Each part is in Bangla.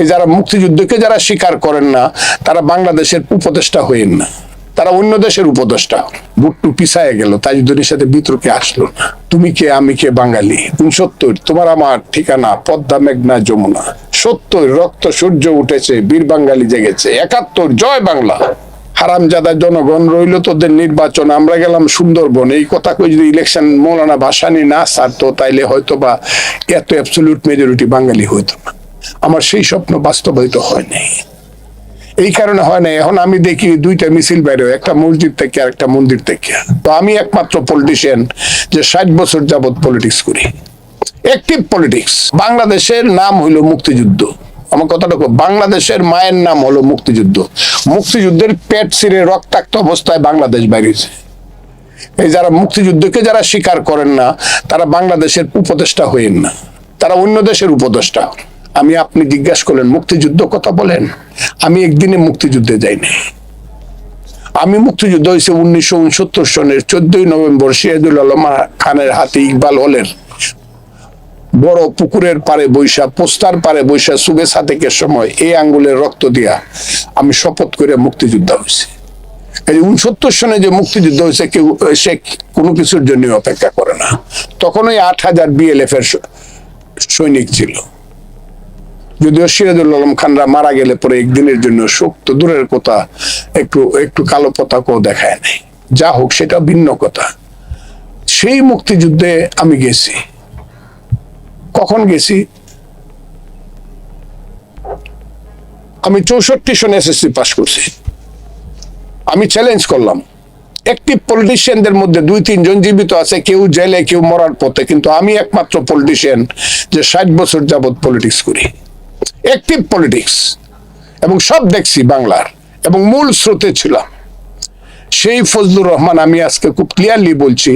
এই যারা মুক্তিযুদ্ধকে যারা স্বীকার করেন না, তারা বাংলাদেশের উপদেষ্টা হইেন না। তারা অন্য দেশের উপদেষ্টা। বুট্টু পিছায় গেল তাজুদ্দিনের সাথে বিতর্কে আসলো তুমি কে, আমি কে, বাঙালি? উনসত্তর তোমার আমার ঠিকানা পদ্মা মেঘনা যমুনা। সত্তর, রক্ত, সূর্য উঠেছে, বীর বাঙালি জেগেছে। একাত্তর, জয় বাংলা। হারামজাদা জনগণ রইল তোদের নির্বাচন, আমরা গেলাম সুন্দরবন। এই কথা কই যদি ইলেকশন মৌলানা ভাসানি না সারতো, তাইলে হয়তো বা এত অ্যাবসলিউট মেজরিটি বাঙালি হইতো না। আমার সেই স্বপ্ন বাস্তবায়িত হয় নাই। এই কারণে হয় না এখন আমি দেখি দুইটা মিছিল বাইরে একটা মসজিদ থেকে আর একটা মন্দির থেকে। তো আমি একমাত্র পলিটিশিয়ান যে ষাট বছর যাবত পলিটিক্স করি। অ্যাক্টিভ পলিটিক্স বাংলাদেশের নাম হইল মুক্তিযুদ্ধ। আমার কথাটা বাংলাদেশের মায়ের নাম হলো মুক্তিযুদ্ধ। মুক্তিযুদ্ধের পেট ছিঁড়ে রক্তাক্ত অবস্থায় বাংলাদেশ বাইরেছে এই যারা মুক্তিযুদ্ধকে যারা স্বীকার করেন না, তারা বাংলাদেশের উপদেষ্টা হইেন না। তারা অন্য দেশের উপদেষ্টা। হন। আমি আপনি জিজ্ঞাসা করলেন, মুক্তিযুদ্ধ কথা বলেন। আমি একদিনে মুক্তিযুদ্ধে যাইনি। আমি মুক্তিযুদ্ধ হয়েছে উনিশশো উনসত্তর সনের চোদ্দই নভেম্বর সিরাজুল আলম খানের হাতে ইকবাল হলেন বড় পুকুরের পারে বৈশা, পোস্তার পারে বৈশা সুবে সাতেকের সময় এই আঙ্গুলের রক্ত দিয়া আমি শপথ করে মুক্তিযুদ্ধ হয়েছে। এই উনসত্তর সনে যে মুক্তিযুদ্ধ হয়েছে, কেউ, সে কোনো কিছুর জন্য অপেক্ষা করে না। তখন ওই আট হাজার বিএলএফ এর সৈনিক ছিল। যদিও সিরাজুল আলম খানরা মারা গেলে পরে একদিনের জন্য শোক তো দূরের কথা, একটু একটু কালো পতাকাও দেখায় নাই। যা হোক, সেটা ভিন্ন কথা। সেই মুক্তিযুদ্ধে আমি গেছি। কখন গেছি? আমি চৌষট্টি সনে এসএসসি পাশ করছি। আমি চ্যালেঞ্জ করলাম। একটি পলিটিশিয়ানদের মধ্যে দুই, তিনজন জীবিত আছে, কেউ জেলে, কেউ মরার পথে। কিন্তু আমি একমাত্র পলিটিশিয়ান যে ষাট বছর যাবৎ পলিটিক্স করি। অ্যাক্টিভ পলিটিক্স এবং সব দেখছি বাংলার। এবং মূল স্রোতে ছিলাম। সেই ফজলুর রহমান, আমি আজকে খুব ক্লিয়ারলি বলছি,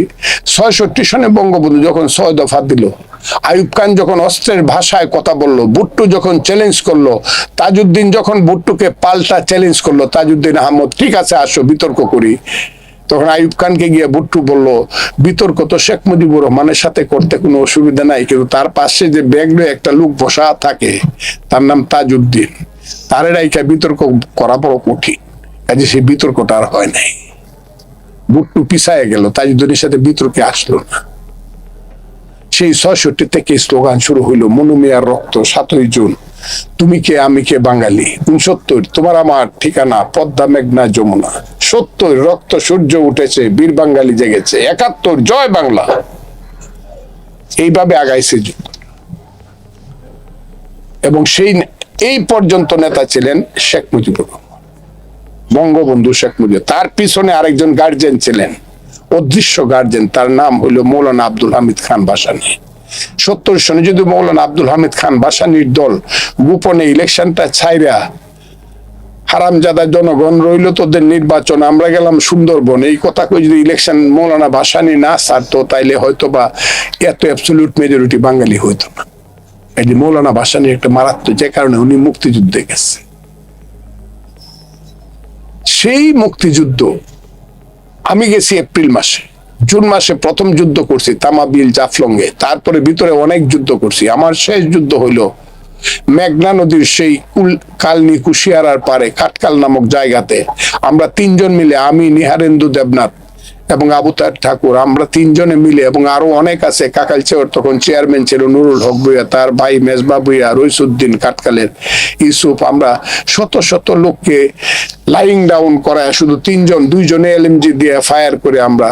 ছয়ষট্টি সনে বঙ্গবন্ধু যখন ছয় দফা দিল, আইয়ুব খান যখন অস্ত্রের ভাষায় কথা বলল বুট্টু যখন চ্যালেঞ্জ করল, তাজউদ্দিন যখন বুট্টুকে পাল্টা চ্যালেঞ্জ করল, তাজউদ্দিন আহমদ, ঠিক আছে, আসো, বিতর্ক করি। তখন আইয়ুব খানকে গিয়ে বুট্টু বলল, বিতর্ক তো শেখ মুজিবুর রহমানের সাথে করতে কোনো অসুবিধা নাই, কিন্তু তার পাশে যে ব্যাগ একটা লোক বসা থাকে, তার নাম তাজউদ্দিন, তার রাইকা বিতর্ক করা বড় কঠিন, কাজে সেই বিতর্কটা আর হয় নাই। বুট্টু পিছায় গেল, তাজউদ্দিনের সাথে বিতর্কে আসলো না। সেই ছয়ষট্টি থেকে স্লোগান শুরু হইল, মনু মনুমিয়ার রক্ত, সাতই জুন, তুমি কে, আমি কে বাঙালি, উনসত্তর, তোমার আমার ঠিকানা, পদ্মা মেঘনা যমুনা সত্তর রক্ত সূর্য উঠেছে, বীর বাঙালি জেগেছে, একাত্তর, জয় বাংলা। এইভাবে আগাইছে যুদ্ধ এবং সেই এই পর্যন্ত নেতা ছিলেন শেখ মুজিবুর বঙ্গবন্ধু শেখ মুজিব। তার পিছনে আরেকজন গার্জেন ছিলেন, অদৃশ্য গার্জেন তার নাম হইল মৌলানা আব্দুল হামিদ খান বাসানি। সত্তর সনে যদি মৌলানা আব্দুল হামিদ খান বাসানির দল গোপনে ইলেকশনটা ছাইরা হারামজাদা জনগণ রইল তোদের নির্বাচন, আমরা গেলাম সুন্দরবন। এই কথা কই যদি ইলেকশন মৌলানা ভাসানি না ছাড়তো, তাইলে হয়তো বা এত অ্যাবসলিউট মেজরিটি বাঙালি হইতো না। এই যে মৌলানা ভাসানি একটা মারাত্মক, যে কারণে উনি মুক্তিযুদ্ধে গেছে। সেই মুক্তিযুদ্ধ, আমি গেছি এপ্রিল মাসে। জুন মাসে প্রথম যুদ্ধ করছি, তামাবিল জাফলঙ্গে তারপরে ভিতরে অনেক যুদ্ধ করছি। আমার শেষ যুদ্ধ হইল মেঘনা নদীর সেই কুল কালনি কুশিয়ারার পারে, কাটকাল নামক জায়গাতে আমরা তিনজন মিলে, আমি, নিহারেন্দু দেবনাথ এবং আবুতার ঠাকুর, আমরা তিনজনে মিলে এবং আরও অনেক আছে কাকাল চেওর তখন চেয়ারম্যান ছিল, নুরুল হক ভুইয়া, তার ভাই মেজবা ভুইয়া, রইসুদ্দিন কাটকালের ইউসুফ, আমরা শত শত লোককে লাইং ডাউন করায়, শুধু তিনজন, দুইজনে এলএমজি দিয়ে ফায়ার করে আমরা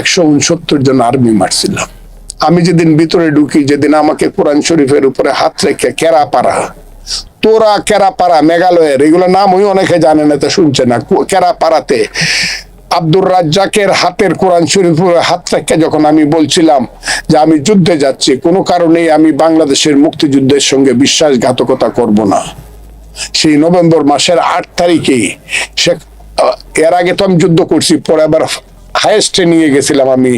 একশো উনসত্তর জন আর্মি মারছিলাম আমি যেদিন ভিতরে ঢুকি, যেদিন আমাকে কোরআন শরীফের উপরে হাত রেখে কেরা পারা তোরা কেরা পাড়া মেঘালয়ের, এগুলো নাম ওই অনেকে জানে না, তা শুনছে না, কু- কেরা পাড়াতে আব্দুর রাজ্জাকের হাতের কোরআন শরীফের হাত রেখে যখন আমি বলছিলাম যে আমি যুদ্ধে যাচ্ছি, কোনো কারণেই আমি বাংলাদেশের মুক্তিযুদ্ধের সঙ্গে বিশ্বাসঘাতকতা করব না। সেই নভেম্বর মাসের আট তারিখেই সে এর আগে তো আমি যুদ্ধ করছি, পরে আবার হাইয়েস্টে নিয়ে গেছিলাম আমি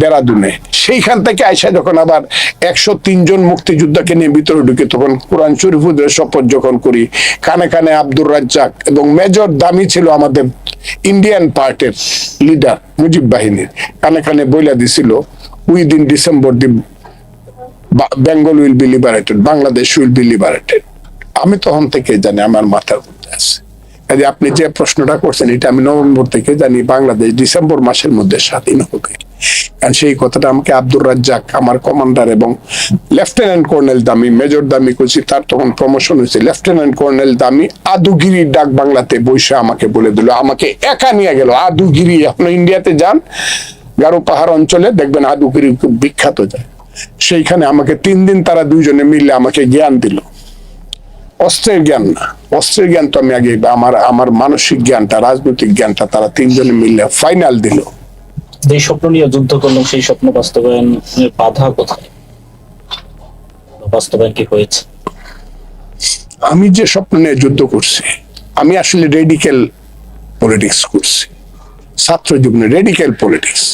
দেরাদুনে। সেইখান থেকে আইসা যখন আবার একশো তিনজন মুক্তিযোদ্ধাকে নিয়ে ভিতরে ঢুকে, তখন কোরআন শরীফুদের শপথ যখন করি, কানে কানে আব্দুর রাজ্জাক এবং মেজর দামি ছিল আমাদের ইন্ডিয়ান পার্টের লিডার মুজিব বাহিনীর, কানে কানে বইলা দিছিল within December the Bengal will be liberated Bangladesh will be liberated আমি তখন থেকে জানি আমার মাথার মধ্যে আছে। কাজে আপনি যে প্রশ্নটা করছেন, এটা আমি নভেম্বর থেকে জানি, বাংলাদেশ ডিসেম্বর মাসের মধ্যে স্বাধীন হবে। কারণ সেই কথাটা আমাকে আব্দুর রাজ্জাক, আমার কমান্ডার এবং লেফটেন্যান্ট কর্নেল দামি, মেজর দামি করছি তার তখন প্রমোশন হয়েছে। লেফটেন্যান্ট কর্নেল দামি আদুগিরি ডাক বাংলাতে বসে আমাকে বলে দিল। আমাকে একা নিয়ে গেল। আদুগিরি, এখন ইন্ডিয়াতে যান? গারো পাহাড় অঞ্চলে দেখবেন আদুগিরি খুব বিখ্যাত যায়। সেইখানে আমাকে তিন দিন তারা দুইজনে মিলে আমাকে জ্ঞান দিল। অস্ত্রের জ্ঞান না। অস্ত্রের জ্ঞান তো আমি আগে আমার আমার মানসিক জ্ঞানটা রাজনৈতিক জ্ঞানটা তারা তিনজনে মিলে ফাইনাল দিল। যে স্বপ্ন নিয়ে যুদ্ধ করলেন সেই স্বপ্ন বাস্তবায়নের বাধা কোথায়? বাস্তবায়ন কি হয়েছে? আমি যে স্বপ্ন নিয়ে যুদ্ধ করছি আমি আসলে রেডিক্যাল পলিটিক্স করছি। ছাত্র জীবনে রেডিক্যাল পলিটিক্স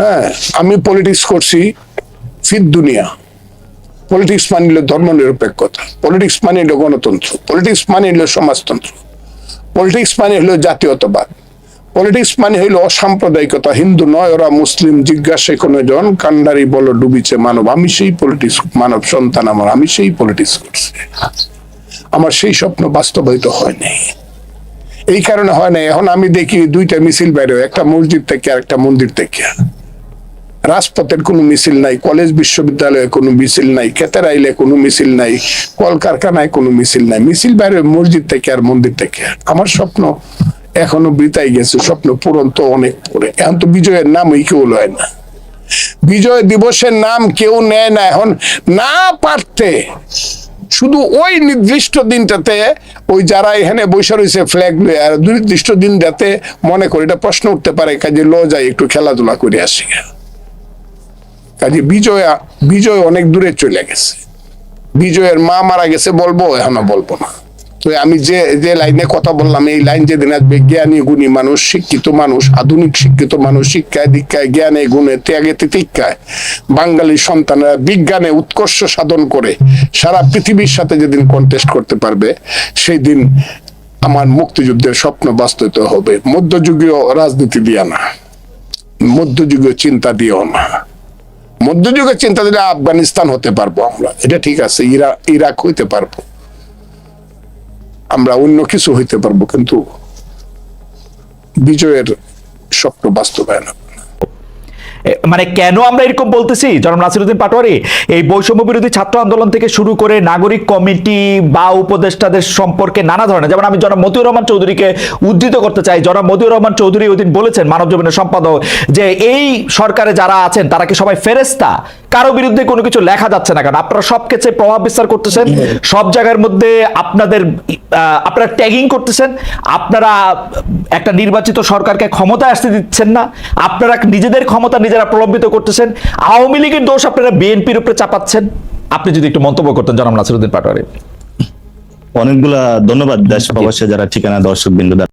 হ্যাঁ আমি পলিটিক্স করছি ফির দুনিয়া। পলিটিক্স মানে হলো ধর্ম নিরপেক্ষতা। পলিটিক্স মানে হলো গণতন্ত্র। পলিটিক্স মানে হলো সমাজতন্ত্র। পলিটিক্স মানে হলো জাতীয়তাবাদ। পলিটিক্স মানে হইল অসাম্প্রদায়িকতা। হিন্দু নয়, ওরা মুসলিম, জিজ্ঞাসা কোনো জন, কান্ডারি, বলো, ডুবিছে, মানব। আমি সেই পলিটিক্স মানব সন্তান আমার। আমি সেই পলিটিক্স করছি। আমার সেই স্বপ্ন বাস্তবায়িত হয় নাই। এই কারণে হয় না এখন আমি দেখি দুইটা মিছিল বাইরে একটা মসজিদ থেকে আর একটা মন্দির থেকে। রাজপথের কোনো মিছিল নাই, কলেজ বিশ্ববিদ্যালয়ে কোনো মিছিল নাই খেতের আইলে কোনো মিছিল নাই, কলকারখানায় কোনো মিছিল নাই। মিছিল বাইরে মসজিদ থেকে আর মন্দির থেকে। আমার স্বপ্ন এখনও বিতাই গেছে, স্বপ্ন পূরণ তো অনেক পরে। এখন তো বিজয়ের নামই কেউ লয় না। বিজয় দিবসের নাম কেউ নেয় না। এখন না পারতে শুধু ওই নির্দিষ্ট দিনটাতে ওই যারা এখানে বসে রয়েছে ফ্ল্যাগ লয়ে, আর নির্দিষ্ট দিনটাতে মনে করি, এটা প্রশ্ন উঠতে পারে, কাজে ল যাই একটু খেলাধুলা করে আসি। কাজে বিজয়া, বিজয় অনেক দূরে চলে গেছে। বিজয়ের মা মারা গেছে, বলব, এখনও বলব না। তো আমি যে যে লাইনে কথা বললাম, এই লাইন যেদিন আসবে, জ্ঞানী, গুণী মানুষ, শিক্ষিত মানুষ, আধুনিক, শিক্ষিত মানুষ, শিক্ষায়, দীক্ষায়, জ্ঞানে, গুণে, ত্যাগে, তিতিক্ষায়, বাঙালি সন্তানরা বিজ্ঞানে উৎকর্ষ সাধন করে সারা পৃথিবীর সাথে যেদিন কন্টেস্ট করতে পারবে সেই দিন আমার মুক্তিযুদ্ধের স্বপ্ন বাস্তবিত হবে। মধ্যযুগীয় রাজনীতি দিয়া না। মধ্যযুগীয় চিন্তা দিয়েও না। মধ্যযুগের চিন্তা দিলে আফগানিস্তান হতে পারব আমরা। এটা ঠিক আছে, ইরা, ইরাক হইতে পারব। আমরা অন্য কিছু হইতে পারব, কিন্তু বিজয়ের স্বপ্ন বাস্তবায়ন মানে কেন আমরা এরকম বলতেছি? জনাব নাসিরুদ্দিন পাটোয়ারি, এই বৈষম্য বিরোধী ছাত্র আন্দোলন থেকে শুরু করে নাগরিক কমিটি বা উপদেষ্টাদের সম্পর্কে নানা ধরনের, যেমন আমি জনাব মতিউর রহমান চৌধুরীকে উদ্ধৃত করতে চাই। জনাব মতিউর রহমান চৌধুরী ওই দিন বলেছেন, মানব জীবনের সম্পাদক, যে এই সরকারে যারা আছেন, তারা কি সবাই ফেরেস্তা কারও বিরুদ্ধে কোনো কিছু লেখা যাচ্ছে না কারণ আপনারা সব ক্ষেত্রে প্রভাব বিস্তার করতেছেন, সব জায়গার মধ্যে আপনাদের আপনারা ট্যাগিং করতেছেন, আপনারা একটা নির্বাচিত সরকারকে ক্ষমতায় আসতে দিচ্ছেন না, আপনারা নিজেদের ক্ষমতা নিজেরা প্রলম্বিত করতেছেন, আওয়ামী লীগের দোষ আপনারা বিএনপির উপরে চাপাচ্ছেন? আপনি যদি একটু মন্তব্য করতেন জনাব নাসিরুদ্দিন পাটোয়ারি অনেকগুলা ধন্যবাদ দেশ প্রবাসে যারা ঠিকানা দর্শক বিন্দু